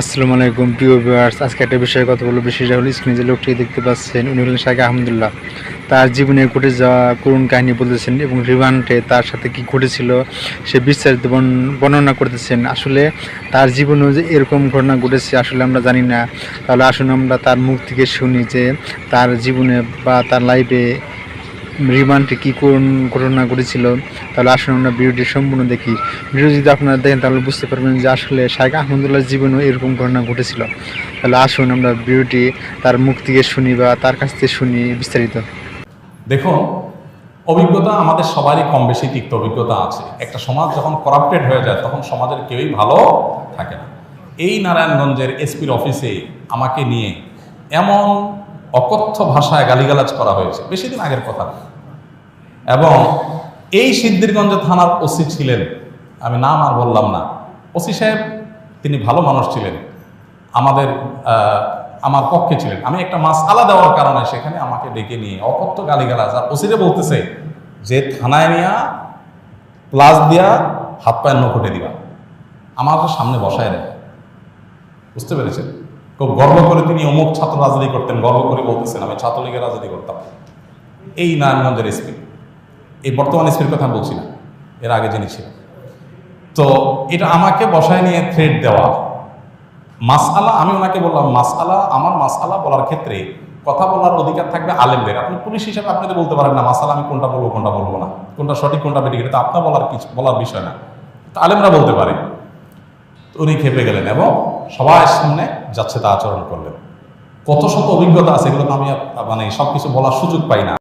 আসসালামু আলাইকুম, প্রিয় ভিউয়ার্স। আজকে একটা বিষয়ে কথা বলব। বিশেষটা হলো স্ক্রিনে যে লোকটি দেখতে পাচ্ছেন, উনি হলেন শাহ আহমদুল্লাহ তার জীবনে ঘটে যাওয়া করুণ কাহিনী বলতেছেন এবং রিমান্ডে তার সাথে কি ঘটেছিল সে বিস্তারিত বর্ণ- বর্ণনা করতেছেন। আসলে তার জীবনেও যে এরকম ঘটনা ঘটেছে, আসলে আমরা জানি না। তাহলে আসুন আমরা তার মুখ থেকে শুনি যে তার জীবনে বা তার লাইফে রিমান্ডে কী কোন ঘটনা ঘটেছিল, তাহলে আসুন আমরা ভিডিওটি সম্পূর্ণ দেখি। ভিডিও যদি আপনারা দেখেন, তাহলে বুঝতে পারবেন যে আসলে শাহেখ আহমদুল্লাহর জীবনেও এরকম ঘটনা ঘটেছিল। তাহলে আসুন আমরা ভিডিওটি তার মুখ থেকে শুনি বা তার কাছ থেকে শুনি বিস্তারিত। দেখুন, অভিজ্ঞতা আমাদের সবারই কম বেশি তিক্ত অভিজ্ঞতা আছে। একটা সমাজ যখন করাপ্টেড হয়ে যায়, তখন সমাজের কেউই ভালো থাকে না। এই নারায়ণগঞ্জের এসপির অফিসে আমাকে নিয়ে এমন অকথ্য ভাষায় গালিগালাজ করা হয়েছে। বেশি দিন আগের কথা। এবং এই সিদ্ধিরগঞ্জ থানার ওসি ছিলেন। আমি নাম আর বললাম না। ওসি সাহেব, তিনি ভালো মানুষ ছিলেন। আমাদের আমার পক্ষে ছিলেন। আমি একটা মাস আলা দেওয়ার কারণে সেখানে আমাকে ডেকে নিয়ে অকথ্য গালিগালাজ। আর ওসিরে বলতেছে যে, থানায় নিয়া প্লাস দিয়া হাত পায়ের নখুটে দিবা। আমাকে সামনে বসায় দেয়। বুঝতে পেরেছেন? খুব গর্ব করে তিনি অমুক ছাত্র রাজনীতি করতেন, গর্ব করে বলতেছেন, আমি ছাত্রলীগের রাজনীতি করতাম। এই নারায়ণগঞ্জের এসপি এই বর্তমান এসপির কথা বলছি না, এর আগে যিনি তো এটা আমাকে বসায় নিয়ে থ্রেড দেওয়া। মাসআলা, আমি ওনাকে বললাম, মাসআলা, আমার মাসআলা বলার ক্ষেত্রে কথা বলার অধিকার থাকবে আলেমদের। আপনি পুলিশ হিসাবে আপনি তো বলতে পারেন না মাসালা আমি কোনটা বলব কোনটা বলব না। কোনটা সঠিক, কোনটা বেঠিক, এটা তো আপনার বলার কিছু, বলার বিষয় না। তো আলেমরা বলতে পারে। তো উনি খেপে গেলেন এবং সবার সামনে যাচ্ছে তা আচরণ করলেন। কত শত অভিজ্ঞতা আছে এগুলো আমি মানে সব কিছু বলার সুযোগ পাই না।